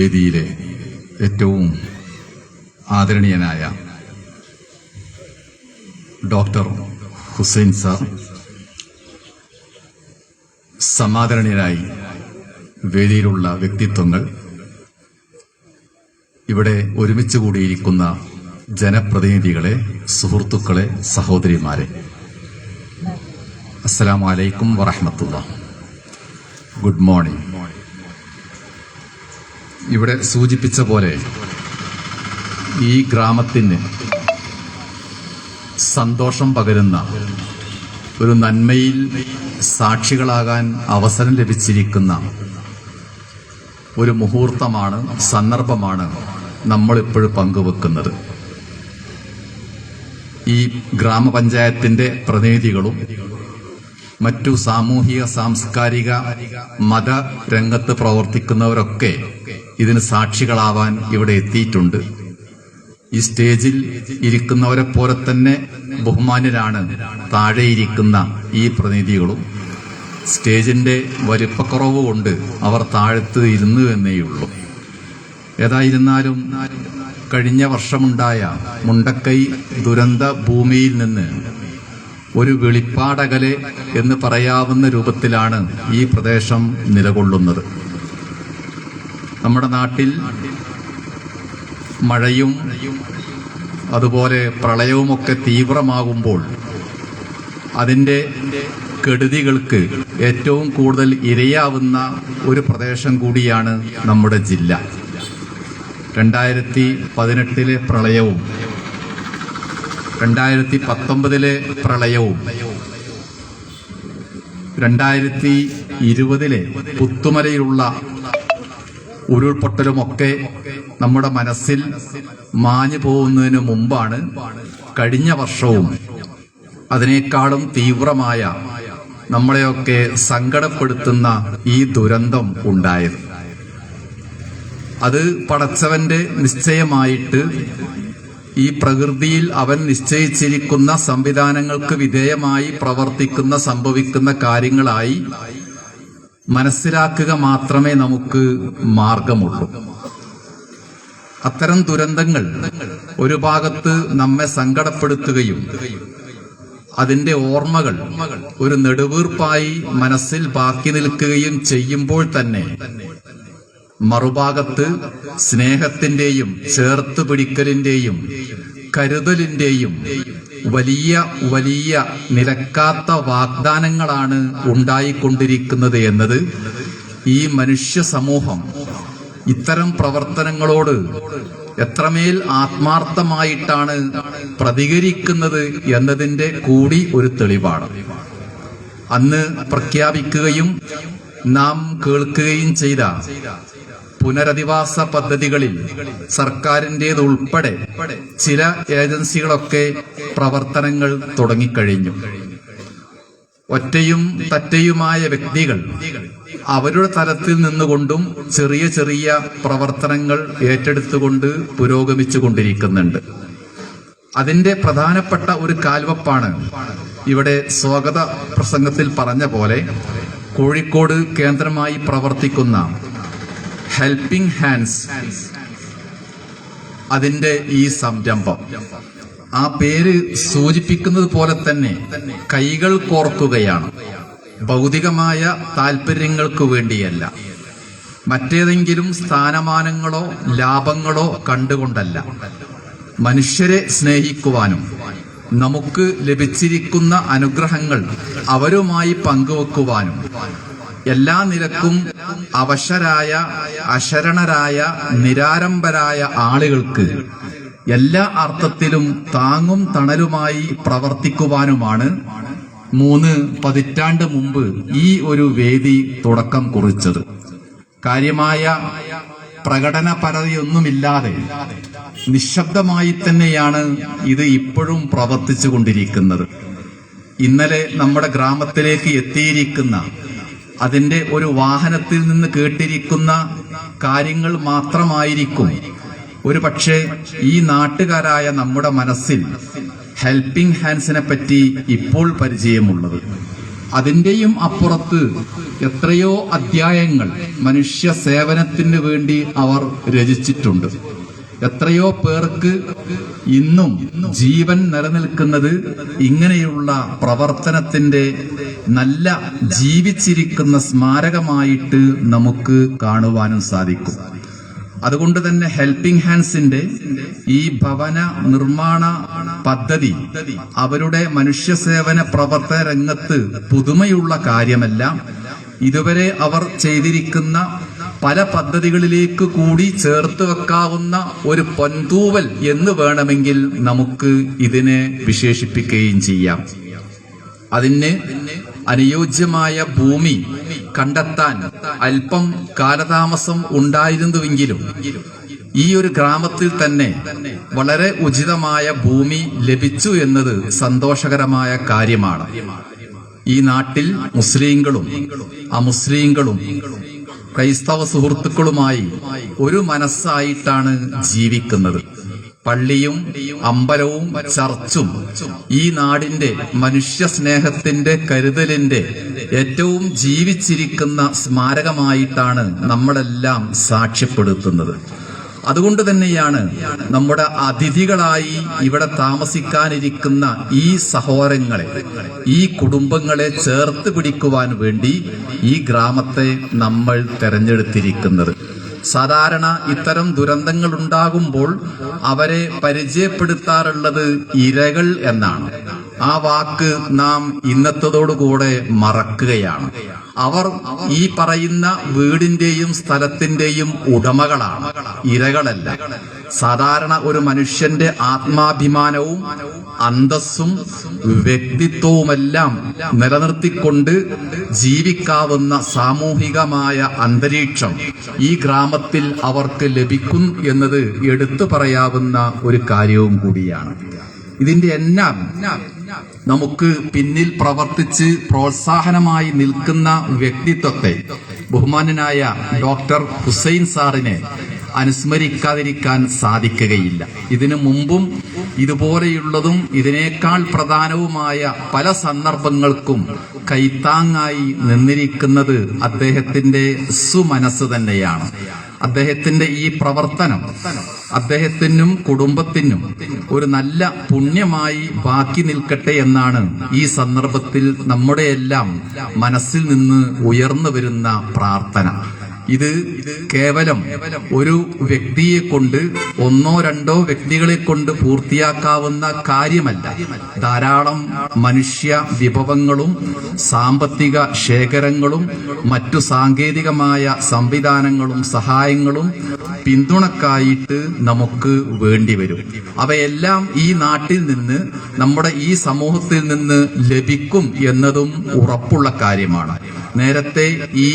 വേദിയിലെ ഏറ്റവും ആദരണീയനായ doctor Hussain sir സമാദരണീയനായി വേദിയിലുള്ള വ്യക്തിത്വങ്ങൾ ഇവിടെ ഒരുമിച്ച് കൂടിയിരിക്കുന്ന ജനപ്രതിനിധികളെ സുഹൃത്തുക്കളെ സഹോദരിമാരെ. അസ്സലാമു അലൈക്കും വറഹമത്തുള്ള ഗുഡ് മോർണിംഗ്. ഇവിടെ സൂചിപ്പിച്ച പോലെ ഈ ഗ്രാമത്തിന് സന്തോഷം പകരുന്ന ഒരു നന്മയിൽ സാക്ഷികളാകാൻ അവസരം ലഭിച്ചിരിക്കുന്ന ഒരു മുഹൂർത്തമാണ് സന്ദർഭമാണ് നമ്മളിപ്പോഴും പങ്കുവെക്കുന്നത്. ഈ ഗ്രാമപഞ്ചായത്തിന്റെ പ്രതിനിധികളും മറ്റു സാമൂഹിക സാംസ്കാരിക മത രംഗത്ത് പ്രവർത്തിക്കുന്നവരൊക്കെ ഇതിന് സാക്ഷികളാവാൻ ഇവിടെ എത്തിയിട്ടുണ്ട്. ഈ സ്റ്റേജിൽ ഇരിക്കുന്നവരെ പോലെ തന്നെ ബഹുമാന്യരാണ് താഴെയിരിക്കുന്ന ഈ പ്രതിനിധികളും. സ്റ്റേജിന്റെ വലിപ്പക്കുറവ് കൊണ്ട് അവർ താഴത്ത് ഇരുന്നു എന്നേയുള്ളൂ ഏതായിരുന്നാലും കഴിഞ്ഞ വർഷമുണ്ടായ മുണ്ടക്കൈ ദുരന്ത ഭൂമിയിൽ നിന്ന് ഒരു വെളിപ്പാടകലെ എന്ന് പറയാവുന്ന രൂപത്തിലാണ് ഈ പ്രദേശം നിലകൊള്ളുന്നത്. നമ്മുടെ നാട്ടിൽ മഴയും അതുപോലെ പ്രളയവുമൊക്കെ തീവ്രമാകുമ്പോൾ അതിന്റെ കെടുതികൾക്ക് ഏറ്റവും കൂടുതൽ ഇരയാവുന്ന ഒരു പ്രദേശം കൂടിയാണ് നമ്മുടെ ജില്ല. രണ്ടായിരത്തി പതിനെട്ടിലെ പ്രളയവും രണ്ടായിരത്തി പത്തൊമ്പതിലെ പ്രളയവും രണ്ടായിരത്തി ഇരുപതിലെ പുത്തുമലയിലുള്ള ഉരുൾപൊട്ടലുമൊക്കെ നമ്മുടെ മനസ്സിൽ മാഞ്ഞു പോകുന്നതിന് മുമ്പാണ് കഴിഞ്ഞ വർഷവും. അതിനേക്കാളും തീവ്രമായ നമ്മളെയൊക്കെ സങ്കടപ്പെടുത്തുന്ന ഈ ദുരന്തം ഉണ്ടായത്. അത് പടച്ചവന്റെ നിശ്ചയമായിട്ട് ഈ പ്രകൃതിയിൽ അവൻ നിശ്ചയിച്ചിരിക്കുന്ന സംവിധാനങ്ങൾക്ക് വിധേയമായി പ്രവർത്തിക്കുന്ന സംഭവിക്കുന്ന കാര്യങ്ങളായി മനസ്സിലാക്കുക മാത്രമേ നമുക്ക് മാർഗമുള്ളൂ. അത്തരം ദുരന്തങ്ങൾ ഒരു ഭാഗത്ത് നമ്മെ സങ്കടപ്പെടുത്തുകയും അതിന്റെ ഓർമ്മകൾ ഒരു നെടുവീർപ്പായി മനസ്സിൽ ബാക്കി നിൽക്കുകയും ചെയ്യുമ്പോൾ തന്നെ മറുഭാഗത്ത് സ്നേഹത്തിന്റെയും ചേർത്ത് പിടിക്കലിന്റെയും കരുതലിന്റെയും വലിയ വലിയ നിലക്കാത്ത വാഗ്ദാനങ്ങളാണ് ഉണ്ടായിക്കൊണ്ടിരിക്കുന്നത് എന്നത് ഈ മനുഷ്യ സമൂഹം ഇത്തരം പ്രവർത്തനങ്ങളോട് എത്രമേൽ ആത്മാർത്ഥമായിട്ടാണ് പ്രതികരിക്കുന്നത് എന്നതിന്റെ കൂടി ഒരു തെളിവാണ്. അന്ന് പ്രഖ്യാപിക്കുകയും നാം കേൾക്കുകയും ചെയ്ത പുനരധിവാസ പദ്ധതികളിൽ സർക്കാരിന്റേത് ഉൾപ്പെടെ ചില ഏജൻസികളൊക്കെ പ്രവർത്തനങ്ങൾ തുടങ്ങിക്കഴിഞ്ഞു. ഒറ്റയും തറ്റയുമായ വ്യക്തികൾ അവരുടെ തലത്തിൽ നിന്നുകൊണ്ടും ചെറിയ ചെറിയ പ്രവർത്തനങ്ങൾ ഏറ്റെടുത്തുകൊണ്ട് പുരോഗമിച്ചു കൊണ്ടിരിക്കുന്നുണ്ട് അതിന്റെ പ്രധാനപ്പെട്ട ഒരു കാൽവപ്പാണ് ഇവിടെ സ്വാഗത പ്രസംഗത്തിൽ പറഞ്ഞ പോലെ കോഴിക്കോട് കേന്ദ്രമായി പ്രവർത്തിക്കുന്ന ഹെൽപ്പിംഗ് ഹാൻഡ്സ് അതിന്റെ ഈ സംരംഭം. ആ പേര് സൂചിപ്പിക്കുന്നത് പോലെ തന്നെ കൈകൾ കോർക്കുകയാണ്. ഭൗതികമായ താല്പര്യങ്ങൾക്ക് വേണ്ടിയല്ല. മറ്റേതെങ്കിലും സ്ഥാനമാനങ്ങളോ ലാഭങ്ങളോ കണ്ടുകൊണ്ടല്ല. മനുഷ്യരെ സ്നേഹിക്കുവാനും നമുക്ക് ലഭിച്ചിരിക്കുന്ന അനുഗ്രഹങ്ങൾ അവരുമായി പങ്കുവെക്കുവാനും എല്ലാ നിലക്കും അവശരായ അശരണരായ നിരാരംഭരായ ആളുകൾക്ക് എല്ലാ അർത്ഥത്തിലും താങ്ങും തണലുമായി പ്രവർത്തിക്കുവാനുമാണ് മൂന്ന് പതിറ്റാണ്ട് മുമ്പ് ഈ ഒരു വേദി തുടക്കം കുറിച്ചത്. കാര്യമായ പ്രകടന പരതയൊന്നുമില്ലാതെ നിശബ്ദമായി തന്നെയാണ് ഇത് ഇപ്പോഴും പ്രവർത്തിച്ചു കൊണ്ടിരിക്കുന്നത്. ഇന്നലെ നമ്മുടെ ഗ്രാമത്തിലേക്ക് എത്തിയിരിക്കുന്ന അതിന്റെ ഒരു വാഹനത്തിൽ നിന്ന് കേട്ടിരിക്കുന്ന കാര്യങ്ങൾ മാത്രമായിരിക്കും. ഒരു പക്ഷേ ഈ നാട്ടുകാരായ നമ്മുടെ മനസ്സിൽ ഹെൽപ്പിംഗ് ഹാൻഡ്സിനെ പറ്റി ഇപ്പോൾ പരിചയമുള്ളത്. അതിന്റെയും അപ്പുറത്ത് എത്രയോ അധ്യായങ്ങൾ മനുഷ്യ സേവനത്തിന് വേണ്ടി അവർ രചിച്ചിട്ടുണ്ട്. എത്രയോ പേർക്ക് ഇന്നും ജീവൻ നിലനിൽക്കുന്നത് ഇങ്ങനെയുള്ള പ്രവർത്തനത്തിന്റെ നല്ല ജീവിച്ചിരിക്കുന്ന സ്മാരകമായിട്ട് നമുക്ക് കാണുവാനും സാധിക്കും. അതുകൊണ്ട് തന്നെ ഹെൽപ്പിംഗ് ഹാൻഡ്സിന്റെ ഈ ഭവന നിർമ്മാണ പദ്ധതി അവരുടെ മനുഷ്യ സേവന പ്രവർത്തന രംഗത്ത് പുതുമയുള്ള കാര്യമല്ല. ഇതുവരെ അവർ ചെയ്തിരിക്കുന്ന പല പദ്ധതികളിലേക്ക് കൂടി ചേർത്ത് വെക്കാവുന്ന ഒരു പൊൻതൂവൽ എന്ന് വേണമെങ്കിൽ നമുക്ക് ഇതിനെ വിശേഷിപ്പിക്കുകയും ചെയ്യാം. അതിന് അനുയോജ്യമായ ഭൂമി കണ്ടെത്താൻ അല്പം കാലതാമസം ഉണ്ടായിരുന്നുവെങ്കിലും ഈ ഒരു ഗ്രാമത്തിൽ തന്നെ വളരെ ഉചിതമായ ഭൂമി ലഭിച്ചു എന്നത് സന്തോഷകരമായ കാര്യമാണ്. ഈ നാട്ടിൽ മുസ്ലിങ്ങളും അമുസ്ലിങ്ങളും ക്രൈസ്തവ സുഹൃത്തുക്കളുമായി ഒരു മനസ്സായിട്ടാണ് ജീവിക്കുന്നത്. പള്ളിയും അമ്പലവും ചർച്ചും ഈ നാടിന്റെ മനുഷ്യ സ്നേഹത്തിന്റെ കരുതലിന്റെ ഏറ്റവും ജീവിച്ചിരിക്കുന്ന സ്മാരകമായിട്ടാണ് നമ്മളെല്ലാം സാക്ഷ്യപ്പെടുത്തുന്നത്. അതുകൊണ്ട് തന്നെയാണ് നമ്മുടെ അതിഥികളായി ഇവിടെ താമസിക്കാനിരിക്കുന്ന ഈ സഹോദരങ്ങളെ ഈ കുടുംബങ്ങളെ ചേർത്ത് പിടിക്കുവാൻ വേണ്ടി ഈ ഗ്രാമത്തെ നമ്മൾ തെരഞ്ഞെടുത്തിരിക്കുന്നത്. സാധാരണ ഇത്തരം ദുരന്തങ്ങൾ ഉണ്ടാകുമ്പോൾ അവരെ പരിചയപ്പെടുത്താറുള്ളത് ഇരകൾ എന്നാണ്. ആ വാക്ക് നാം ഇന്നത്തതോടുകൂടെ മറക്കുകയാണ്. അവർ ഈ പറയുന്ന വീടിന്റെയും സ്ഥലത്തിന്റെയും ഉടമകളാണ് ഇരകളല്ല. സാധാരണ ഒരു മനുഷ്യന്റെ ആത്മാഭിമാനവും അന്തസ്സും വ്യക്തിത്വവുമെല്ലാം നിലനിർത്തിക്കൊണ്ട് ജീവിക്കാവുന്ന സാമൂഹികമായ അന്തരീക്ഷം ഈ ഗ്രാമത്തിൽ അവർക്ക് ലഭിക്കും എന്നത് എടുത്തു പറയാവുന്ന ഒരു കാര്യവും കൂടിയാണ്. ഇതിന്റെ എല്ലാം നമുക്ക് പിന്നിൽ പ്രവർത്തിച്ച് പ്രോത്സാഹനമായി നിൽക്കുന്ന വ്യക്തിത്വത്തെ ബഹുമാനനായ ഡോക്ടർ ഹുസൈൻ സാറിനെ അനുസ്മരിക്കാതിരിക്കാൻ സാധിക്കുകയില്ല. ഇതിനു മുമ്പും ഇതുപോലെയുള്ളതും ഇതിനേക്കാൾ പ്രധാനവുമായ പല സന്ദർഭങ്ങൾക്കും കൈത്താങ്ങായി നിന്നിരിക്കുന്നത് അദ്ദേഹത്തിന്റെ സുമനസ് തന്നെയാണ്. അദ്ദേഹത്തിന്റെ ഈ പ്രവർത്തനം അദ്ദേഹത്തിനും കുടുംബത്തിനും ഒരു നല്ല പുണ്യമായി ബാക്കി നിൽക്കട്ടെ എന്നാണ് ഈ സന്ദർഭത്തിൽ നമ്മുടെയെല്ലാം മനസ്സിൽ നിന്ന് ഉയർന്നു വരുന്ന പ്രാർത്ഥന. ഇത് കേവലം ഒരു വ്യക്തിയെ കൊണ്ട് ഒന്നോ രണ്ടോ വ്യക്തികളെ കൊണ്ട് പൂർത്തിയാക്കാവുന്ന കാര്യമല്ല. ധാരാളം മനുഷ്യ വിഭവങ്ങളും സാമ്പത്തിക ശേഖരങ്ങളും മറ്റു സാങ്കേതികമായ സംവിധാനങ്ങളും സഹായങ്ങളും പിന്തുണക്കായിട്ട് നമുക്ക് വേണ്ടിവരും. അവയെല്ലാം ഈ നാട്ടിൽ നിന്ന് നമ്മുടെ ഈ സമൂഹത്തിൽ നിന്ന് ലഭിക്കും എന്നതും ഉറപ്പുള്ള കാര്യമാണ്. നേരത്തെ ഈ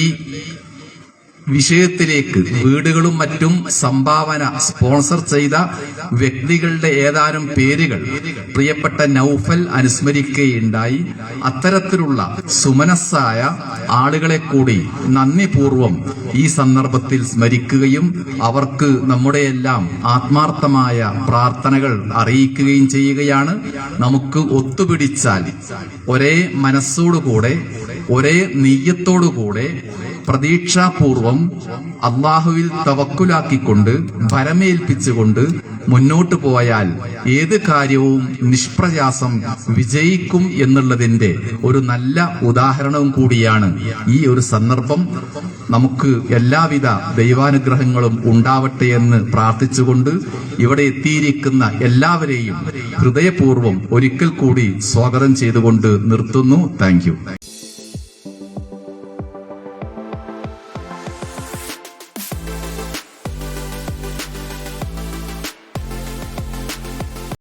വിഷയത്തിലേക്ക് വീടുകളും മറ്റും സംഭാവന സ്പോൺസർ ചെയ്ത വ്യക്തികളുടെ ഏതാനും പേരുകൾ പ്രിയപ്പെട്ട നൌഫൽ അനുസ്മരിക്കുകയുണ്ടായി. അത്തരത്തിലുള്ള സുമനസ്സായ ആളുകളെ കൂടി നന്ദിപൂർവം ഈ സന്ദർഭത്തിൽ സ്മരിക്കുകയും അവർക്ക് നമ്മുടെയെല്ലാം ആത്മാർത്ഥമായ പ്രാർത്ഥനകൾ അറിയിക്കുകയും ചെയ്യുകയാണ്. നമുക്ക് ഒത്തുപിടിച്ചാൽ ഒരേ മനസ്സോടുകൂടെ ഒരേ നെയ്യത്തോടുകൂടെ പ്രതീക്ഷാപൂർവം അള്ളാഹുവിൽ തവക്കുലാക്കിക്കൊണ്ട് ഭരമേൽപ്പിച്ചുകൊണ്ട് മുന്നോട്ടു പോയാൽ ഏത് കാര്യവും നിഷ്പ്രയാസം വിജയിക്കും എന്നുള്ളതിന്റെ ഒരു നല്ല ഉദാഹരണവും കൂടിയാണ് ഈ ഒരു സന്ദർഭം. നമുക്ക് എല്ലാവിധ ദൈവാനുഗ്രഹങ്ങളും ഉണ്ടാവട്ടെ എന്ന് പ്രാർത്ഥിച്ചുകൊണ്ട് ഇവിടെ എത്തിയിരിക്കുന്ന എല്ലാവരെയും ഹൃദയപൂർവം ഒരിക്കൽ കൂടി സ്വാഗതം ചെയ്തുകൊണ്ട് നിർത്തുന്നു. താങ്ക്